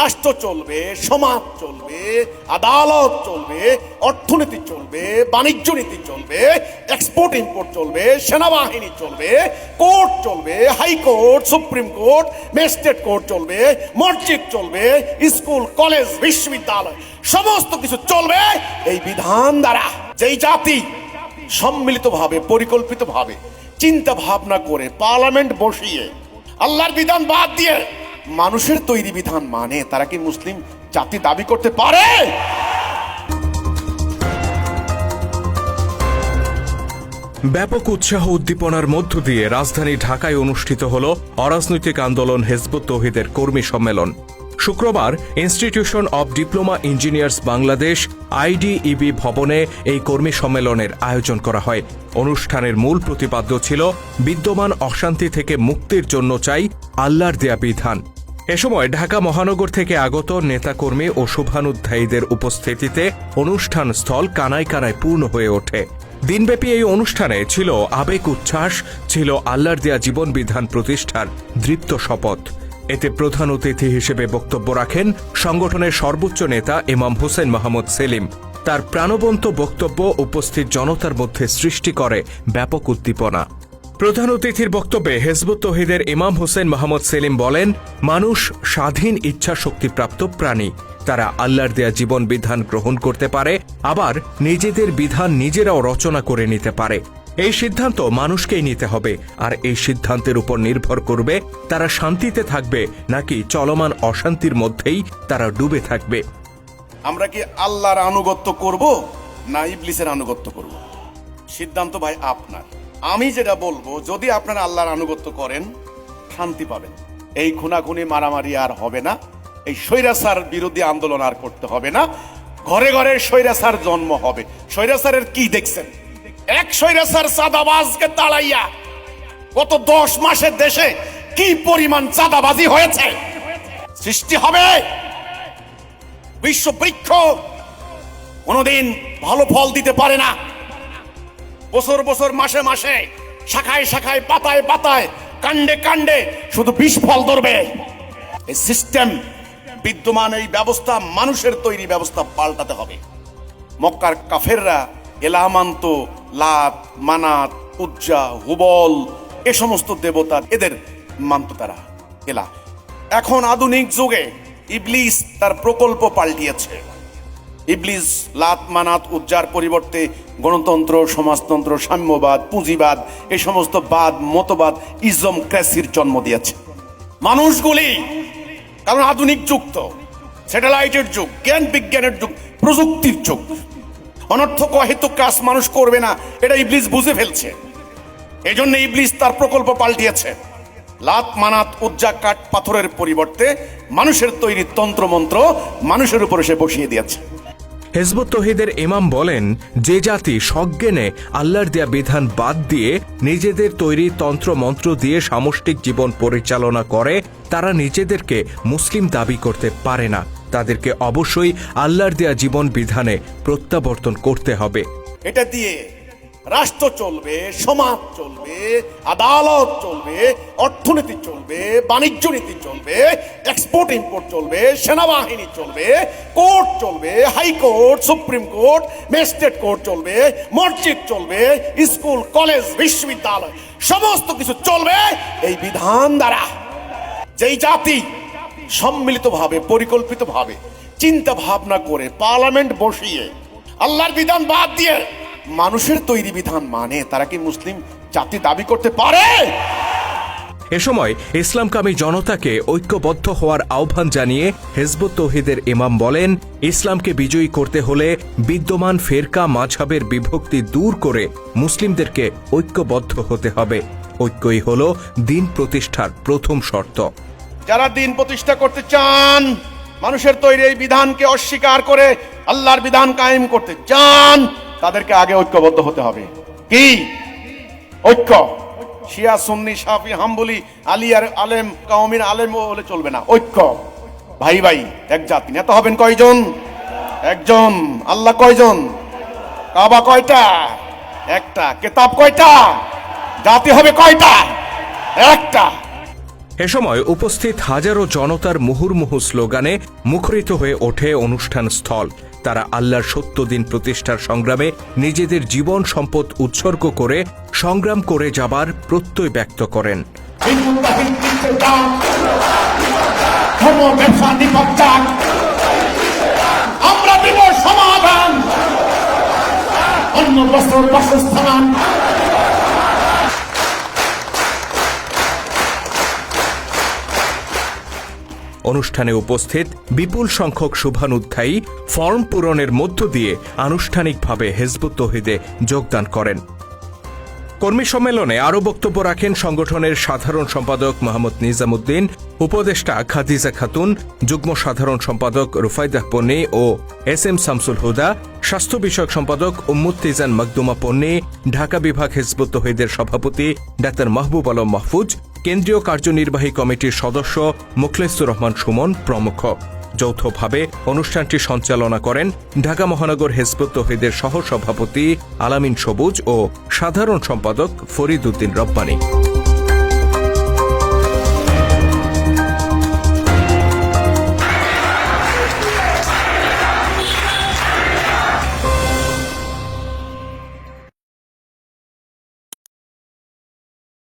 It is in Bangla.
রাষ্ট্র চলবে, সমাজ চলবে, আদালত চলবে, অর্থনীতি চলবে, বাণিজ্য নীতি চলবে এক্সপোর্ট ইম্পোর্ট চলবে, সেনাবাহিনী চলবে, কোর্ট চলবে high court supreme court magistrate court চলবে, মসজিদ চলবে স্কুল কলেজ বিশ্ববিদ্যালয়, সমস্ত কিছু চলবে এই বিধান দ্বারা। যেই জাতি সম্মিলিতভাবে, পরিকল্পিতভাবে চিন্তা ভাবনা করে পার্লামেন্ট বসিয়ে, আল্লাহর বিধান বাদ দিয়ে মানুষের তৈরি বিধান মানে তারা কি মুসলিম জাতি দাবি করতে পারে? ব্যাপক উৎসাহ উদ্দীপনার মধ্য দিয়ে রাজধানী ঢাকায় অনুষ্ঠিত হল অরাজনৈতিক আন্দোলন হেজবুত তৌহিদের কর্মী সম্মেলন। শুক্রবার institution of diploma engineers Bangladesh, IDEB ভবনে এই কর্মী সম্মেলনের আয়োজন করা হয়। অনুষ্ঠানের মূল প্রতিপাদ্য ছিল, বিদ্যমান অশান্তি থেকে মুক্তির জন্য চাই আল্লাহর দেয়া বিধান। এ সময় ঢাকা মহানগর থেকে আগত নেতাকর্মী ও শুভানুধ্যায়ীদের উপস্থিতিতে অনুষ্ঠান স্থল কানায় কানায় পূর্ণ হয়ে ওঠে। দিনব্যাপী এই অনুষ্ঠানে ছিল আবেগ উচ্ছ্বাস, ছিল আল্লাহর দেয়া জীবন বিধান প্রতিষ্ঠার দৃপ্ত শপথ। এতে প্রধান অতিথি হিসেবে বক্তব্য রাখেন সংগঠনের সর্বোচ্চ নেতা ইমাম হোসেন মাহমুদ সেলিম। তার প্রাণবন্ত বক্তব্য উপস্থিত জনতার মধ্যে সৃষ্টি করে ব্যাপক উদ্দীপনা। প্রধান অতিথির বক্তব্যে হেজবুত তহিদের ইমাম হোসেন মাহমুদ সেলিম বলেন, মানুষ স্বাধীন ইচ্ছা শক্তিপ্রাপ্ত প্রাণী। তারা আল্লাহর দেয়া জীবন বিধান গ্রহণ করতে পারে, আবার নিজেদের বিধান নিজেরাও রচনা করে নিতে পারে। এই সিদ্ধান্ত মানুষকেই নিতে হবে, আর এই সিদ্ধান্তের উপর নির্ভর করবে তারা শান্তিতে থাকবে নাকি চলমান অশান্তির মধ্যেই তারা ডুবে থাকবে। আমরা কি আল্লাহর আনুগত্য করব না ইবলিসের আনুগত্য করব? সিদ্ধান্ত ভাই আপনার। আমি যেটা বলব, যদি আপনারা আল্লাহর আনুগত্য করেন, শান্তি পাবেন। এই খুনাখুনি, মারামারি আর হবে না। এই স্বৈরাচার বিরোধী আন্দোলন আর করতে হবে না। ঘরে ঘরে স্বৈরাচার জন্ম হবে। স্বৈরাচারের কি দেখছেন? এক স্বৈরাচার চাঁদাবাজকে তাড়াইয়া গত দশ মাসের দেশে কি পরিমাণ চাঁদাবাজি হয়েছে? সৃষ্টি হবে। বিশ্ব বৃক্ষ কোনোদিন ভালো ফল দিতে পারে না। বছর বছর, মাসে মাসে, শাখায় শাখায়, পাতায় পাতায়, কাণ্ডে কাণ্ডে শুধু বিষ ফল ধরবে। এই সিস্টেম বিদ্যমান এই ব্যবস্থা, মানুষের তৈরি ব্যবস্থা পাল্টাতে হবে। মক্কার কাফেররা এলামান্ত লাত, মানাত, উজ্জা, হুবল, এ সমস্ত দেবতা, এদের মানত তারা। এলা এখন আধুনিক যুগে ইবলিস তার প্রকল্প পাল্টিয়েছে। ইবলিস, লাত, মানাত, উজ্জার পরিবর্তে গণতন্ত্র, সমাজতন্ত্র, সাম্যবাদ, পুঁজিবাদ এই সমস্ত বাদ, মতবাদ, ইজম, ক্রাসির জন্ম দিয়েছে। মানুষগুলি, কারণ আধুনিক যুগ তো, স্যাটেলাইটের যুগ, জ্ঞান বিজ্ঞানের যুগ, প্রযুক্তির যুগ। অনর্থক, অহেতুক কাজ মানুষ করবে না, এটা ইবলিস বুঝে ফেলছে। এই জন্য ইবলিস তার প্রকল্প পাল্টিয়েছে। লাত, মানাত, উজ্জা, কাঠ, পাথরের পরিবর্তে মানুষের তৈরি তন্ত্রমন্ত্র মানুষের উপরে সে বসিয়ে দিয়েছে। হেজবুত তহিদের ইমাম বলেন, যে জাতি সজ্ঞানে আল্লাহর দেয়া বিধান বাদ দিয়ে নিজেদের তৈরি তন্ত্র মন্ত্র দিয়ে সামষ্টিক জীবন পরিচালনা করে, তারা নিজেদেরকে মুসলিম দাবি করতে পারে না। তাদেরকে অবশ্যই আল্লাহর দেয়া জীবন বিধানে প্রত্যাবর্তন করতে হবে। এটা দিয়ে রাষ্ট্র চলবে, সমাজ চলবে, আদালত চলবে, অর্থনীতি চলবে, বাণিজ্য নীতি চলবে এক্সপোর্ট ইম্পোর্ট চলবে, সেনাবাহিনী চলবে, কোর্ট চলবে high court supreme court magistrate court চলবে, মসজিদ চলবে স্কুল কলেজ বিশ্ববিদ্যালয়, সমস্ত কিছু চলবে এই বিধান দ্বারা। যেই জাতি সম্মিলিতভাবে, পরিকল্পিতভাবে চিন্তা ভাবনা করে পার্লামেন্ট বসিয়ে, আল্লাহর বিধান বাদ দিয়ে মানুষের তৈরি বিধান মানে তারা কি মুসলিম জাতি দাবি করতে পারে? এ সময় ইসলামকামী জনতাকে ঐক্যবদ্ধ হওয়ার আহ্বান জানিয়ে হেজবুত তৌহিদের ইমাম বলেন ইসলামকে বিজয়ী করতে হলে বিদ্যমান ফেরকা মাঝহাবের বিভক্তি দূর করে মুসলিমদেরকে ঐক্যবদ্ধ হতে হবে। ঐক্যই হল দিন প্রতিষ্ঠার প্রথম শর্ত। যারা দিন প্রতিষ্ঠা করতে চান মানুষের তৈরি এই বিধানকে অস্বীকার করে আল্লাহর বিধান কায়েম করতে চান তাদেরকে আগে ঐক্যবদ্ধ হতে হবে। কি? ঐক্য। শিয়া, সুন্নি, সাফি, হাম্বলি, আলিয়ার আলেম কাউমির আলেম বলে চলবে না। ঐক্য। ভাই ভাই, এক জাতি। নেতা হবেন কয়জন? একজন। আল্লাহ কয়জন? কাবা কয়টা? একটা। কেতাব কয়টা? জাতি হবে কয়টা? একটা। এ সময় উপস্থিত হাজারো জনতার মুহুর্মুহু স্লোগানে মুখরিত হয়ে ওঠে অনুষ্ঠান স্থল। তারা আল্লাহর সত্য দিন প্রতিষ্ঠার সংগ্রামে নিজেদের জীবন সম্পদ উৎসর্গ করে সংগ্রাম করে যাবার প্রত্যয় ব্যক্ত করেন। আমরা অন্য বস্ত্র বাসস্থান। অনুষ্ঠানে উপস্থিত বিপুল সংখ্যক শুভানুধ্যায়ী ফর্ম পূরণের মধ্য দিয়ে আনুষ্ঠানিকভাবে হেজবুত তহিদে যোগদান করেন। কর্মী সম্মেলনে আরও বক্তব্য রাখেন সংগঠনের সাধারণ সম্পাদক মোহাম্মদ নিজামুদ্দিন, উপদেষ্টা খাদিজা খাতুন, যুগ্ম সাধারণ সম্পাদক রুফাইদাহ পন্নী ও এস এম শামসুল হুদা, স্বাস্থ্য বিষয়ক সম্পাদক উম্মুত্তিজান মকদুমা পন্নী, ঢাকা বিভাগ হেজবুত তহিদের সভাপতি ডাক্তার মাহবুব আলম মাহফুজ কেন্দ্রীয় কার্যনির্বাহী কমিটির সদস্য মুখলেসুর রহমান সুমন প্রমুখ। যৌথভাবে অনুষ্ঠানটি সঞ্চালনা করেন ঢাকা মহানগর হেসবুত তহিদের সহসভাপতি আলামিন সবুজ ও সাধারণ সম্পাদক ফরিদ উদ্দিন রব্বানী।